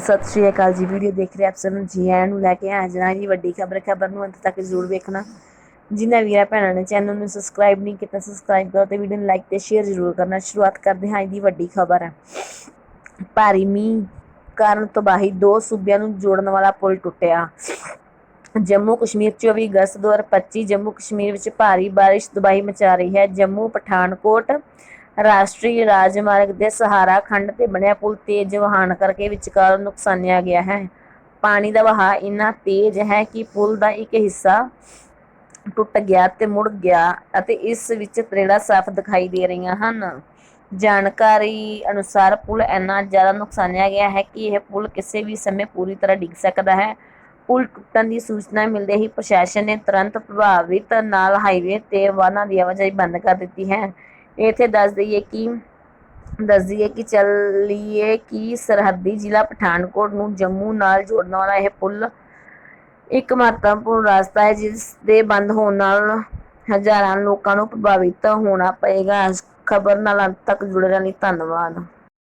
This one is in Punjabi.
ਸਤਿ ਸ਼੍ਰੀ ਅਕਾਲ ਜੀ, ਵੀਡੀਓ ਦੇਖ ਰਹੇ ਆਪ ਸਭ ਨੂੰ ਜੀ ਆਇਆਂ ਨੂੰ ਲੈ ਕੇ ਹਾਜ਼ਰ ਹਾਂ ਜੀ ਵੱਡੀ ਖਬਰ ਖਬਰ ਨੂੰ ਅੰਤ ਤੱਕ ਜ਼ਰੂਰ ਵੇਖਣਾ। ਜਿਨ੍ਹਾਂ ਵੀਰਾਂ ਭੈਣਾਂ ਨੇ ਚੈਨਲ ਨੂੰ ਸਬਸਕ੍ਰਾਈਬ ਨਹੀਂ ਕੀਤਾ, ਸਬਸਕ੍ਰਾਈਬ ਕਰੋ ਤੇ ਵੀਡੀਓ ਨੂੰ ਲਾਈਕ ਤੇ ਸ਼ੇਅਰ ਜ਼ਰੂਰ ਕਰਨਾ। ਸ਼ੁਰੂਆਤ ਕਰਦੇ ਹਾਂ ਇਹਦੀ ਵੱਡੀ ਖਬਰ। ਹੈ ਭਾਰੀ ਮੀਂਹ ਕਾਰਨ ਤਬਾਹੀ, ਦੋ ਸੂਬਿਆਂ ਨੂੰ ਜੋੜਨ ਵਾਲਾ ਪੁਲ ਟੁੱਟਿਆ। ਜੰਮੂ ਕਸ਼ਮੀਰ 24 ਅਗਸਤ 2025 ਜੰਮੂ ਕਸ਼ਮੀਰ ਵਿੱਚ ਭਾਰੀ ਬਾਰਿਸ਼ ਤਬਾਹੀ ਮਚਾ ਰਹੀ ਹੈ। ਜੰਮੂ ਪਠਾਨਕੋਟ ਰਾਸ਼ਟਰੀ ਰਾਜਮਾਰਗ ਦੇ ਸਹਾਰਾ ਖੰਡ ਤੇ ਬਣਿਆ ਪੁਲ ਤੇਜ਼ ਵਹਾਣ ਕਰਕੇ ਵਿਚਕਾਰ ਨੁਕਸਾਨਿਆ ਗਿਆ ਹੈ। ਪਾਣੀ ਦਾ ਵਹਾਅ ਇੰਨਾ ਤੇਜ਼ ਹੈ ਕਿ ਪੁਲ ਦਾ ਇੱਕ ਹਿੱਸਾ ਟੁੱਟ ਗਿਆ ਤੇ ਮੁੜ ਗਿਆ ਅਤੇ ਇਸ ਵਿੱਚ ਤਰੇੜਾਂ ਸਾਫ਼ ਦਿਖਾਈ ਦੇ ਰਹੀਆਂ ਹਨ। ਜਾਣਕਾਰੀ ਅਨੁਸਾਰ ਪੁਲ ਇੰਨਾ ਜ਼ਿਆਦਾ ਨੁਕਸਾਨਿਆ ਗਿਆ ਹੈ ਕਿ ਇਹ ਪੁਲ ਕਿਸੇ ਵੀ ਸਮੇਂ ਪੂਰੀ ਤਰ੍ਹਾਂ ਡਿੱਗ ਸਕਦਾ ਹੈ। ਪੁਲ ਟੁੱਟਣ ਦੀ ਸੂਚਨਾ ਮਿਲਦੇ ਹੀ ਪ੍ਰਸ਼ਾਸਨ ਨੇ ਤੁਰੰਤ ਪ੍ਰਭਾਵਿਤ ਨਾਲ ਹਾਈਵੇ ਤੇ ਵਾਹਨਾਂ ਦੀ ਆਵਾਜਾਈ ਬੰਦ ਕਰ ਦਿੱਤੀ ਹੈ। ਇੱਥੇ ਦੱਸ ਦਈਏ ਕਿ, ਦੱਸ ਦਈਏ ਕਿ ਚੱਲੀਏ ਕਿ ਸਰਹੱਦੀ ਜ਼ਿਲ੍ਹਾ ਪਠਾਨਕੋਟ ਨੂੰ ਜੰਮੂ ਨਾਲ ਜੋੜਨ ਵਾਲਾ ਇਹ ਪੁਲ ਇੱਕ ਮਹੱਤਵਪੂਰਨ ਰਸਤਾ ਹੈ, ਜਿਸ ਦੇ ਬੰਦ ਹੋਣ ਨਾਲ ਹਜ਼ਾਰਾਂ ਲੋਕਾਂ ਨੂੰ ਪ੍ਰਭਾਵਿਤ ਹੋਣਾ ਪਏਗਾ। ਖਬਰ ਨਾਲ ਅੰਤ ਤੱਕ ਜੁੜੇ ਰਹਿਣ ਲਈ ਧੰਨਵਾਦ।